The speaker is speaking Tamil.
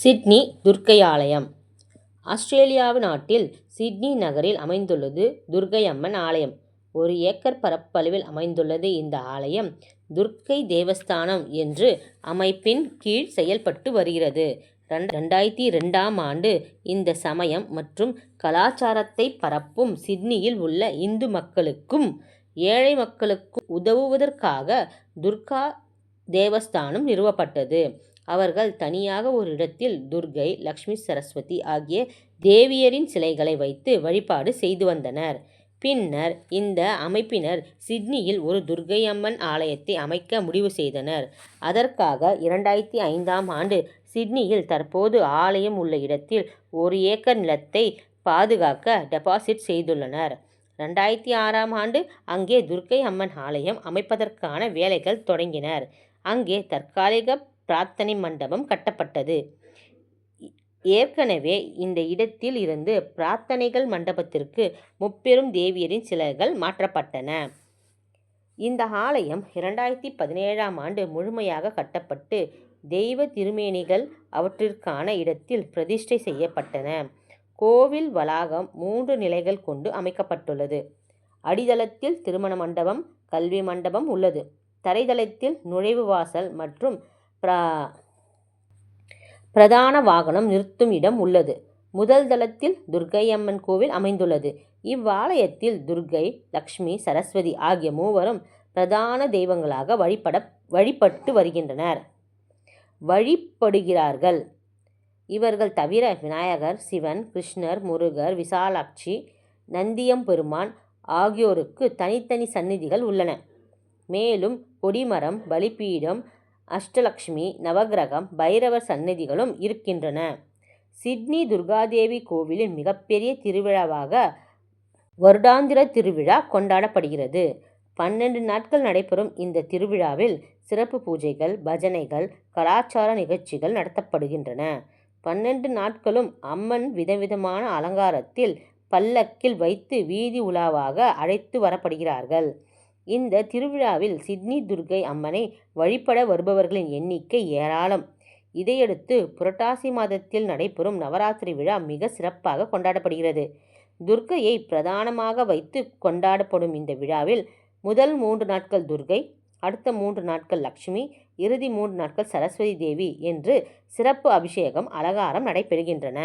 சிட்னி துர்க்கை ஆலயம் ஆஸ்திரேலியாவு நாட்டில் சிட்னி நகரில் அமைந்துள்ளது துர்க்கை அம்மன் ஆலயம். ஒரு ஏக்கர் பரப்பளவில் அமைந்துள்ளது இந்த ஆலயம் துர்க்கை தேவஸ்தானம் என்று அமைப்பின் கீழ் செயல்பட்டு வருகிறது. ரெண்டாயிரத்தி ரெண்டாம் ஆண்டு இந்த சமயம் மற்றும் கலாச்சாரத்தை பரப்பும் சிட்னியில் உள்ள இந்து மக்களுக்கும் ஏழை மக்களுக்கும் உதவுவதற்காக துர்கா தேவஸ்தானம் நிறுவப்பட்டது. அவர்கள் தனியாக ஒரு இடத்தில் துர்க்கை லக்ஷ்மி சரஸ்வதி ஆகிய தேவியரின் சிலைகளை வைத்து வழிபாடு செய்து வந்தனர். பின்னர் இந்த அமைப்பினர் சிட்னியில் ஒரு துர்க்கை அம்மன் ஆலயத்தை அமைக்க முடிவு செய்தனர். அதற்காக இரண்டாயிரத்தி ஐந்தாம் ஆண்டு சிட்னியில் தற்போது ஆலயம் உள்ள இடத்தில் ஒரு ஏக்கர் நிலத்தை பாதுகாக்க டெபாசிட் செய்துள்ளனர். ரெண்டாயிரத்தி ஆறாம் ஆண்டு அங்கே துர்க்கை அம்மன் ஆலயம் அமைப்பதற்கான வேலைகள் தொடங்கினர் அங்கே தற்காலிக பிரார்த்தனை மண்டபம் கட்டப்பட்டது. ஏற்கனவே இந்த இடத்தில் இருந்து பிரார்த்தனைகள் மண்டபத்திற்கு முப்பெரும் தேவியரின் சிலைகள் மாற்றப்பட்டன. இந்த ஆலயம் இரண்டாயிரத்தி பதினேழாம் ஆண்டு முழுமையாக கட்டப்பட்டு தெய்வ திருமேனிகள் அவற்றிற்கான இடத்தில் பிரதிஷ்டை செய்யப்பட்டன. கோவில் வளாகம் மூன்று நிலைகள் கொண்டு அமைக்கப்பட்டுள்ளது. அடித்தளத்தில் திருமண மண்டபம் கல்வி மண்டபம் உள்ளது. தரைதளத்தில் நுழைவு வாசல் மற்றும் பிரதான வாகனம் நிறுத்தும் இடம் உள்ளது. முதல் தளத்தில் துர்க்கை அம்மன் கோவில் அமைந்துள்ளது. இவ்வாலயத்தில் துர்க்கை லக்ஷ்மி சரஸ்வதி ஆகிய மூவரும் பிரதான தெய்வங்களாக வழிபட வழிபட்டு வருகின்றனர் வழிபடுகிறார்கள். இவர்கள் தவிர விநாயகர் சிவன் கிருஷ்ணர் முருகர் விசாலாட்சி நந்தியெம்பெருமான் ஆகியோருக்கு தனித்தனி சந்நிதிகள் உள்ளன. மேலும் கொடிமரம் பலிப்பீடம் அஷ்டலக்ஷ்மி நவக்கிரகம் பைரவர் சன்னதிகளும் இருக்கின்றன. சிட்னி துர்காதேவி கோவிலின் மிகப்பெரிய திருவிழாவாக வருடாந்திர திருவிழா கொண்டாடப்படுகிறது. பன்னெண்டு நாட்கள் நடைபெறும் இந்த திருவிழாவில் சிறப்பு பூஜைகள் பஜனைகள் கலாச்சார நிகழ்ச்சிகள் நடத்தப்படுகின்றன. பன்னெண்டு நாட்களும் அம்மன் விதவிதமான அலங்காரத்தில் பல்லக்கில் வைத்து வீதி உலாவாக அழைத்து வரப்படுகிறார்கள். இந்த திருவிழாவில் சிட்னி துர்க்கை அம்மனை வழிபட வருபவர்களின் எண்ணிக்கை ஏராளம். இதையடுத்து புரட்டாசி மாதத்தில் நடைபெறும் நவராத்திரி விழா மிக சிறப்பாக கொண்டாடப்படுகிறது. துர்க்கையை பிரதானமாக வைத்து கொண்டாடப்படும் இந்த விழாவில் முதல் மூன்று நாட்கள் துர்க்கை அடுத்த மூன்று நாட்கள் லக்ஷ்மி இறுதி மூன்று நாட்கள் சரஸ்வதி தேவி என்று சிறப்பு அபிஷேகம் அலங்காரம் நடைபெறுகின்றன.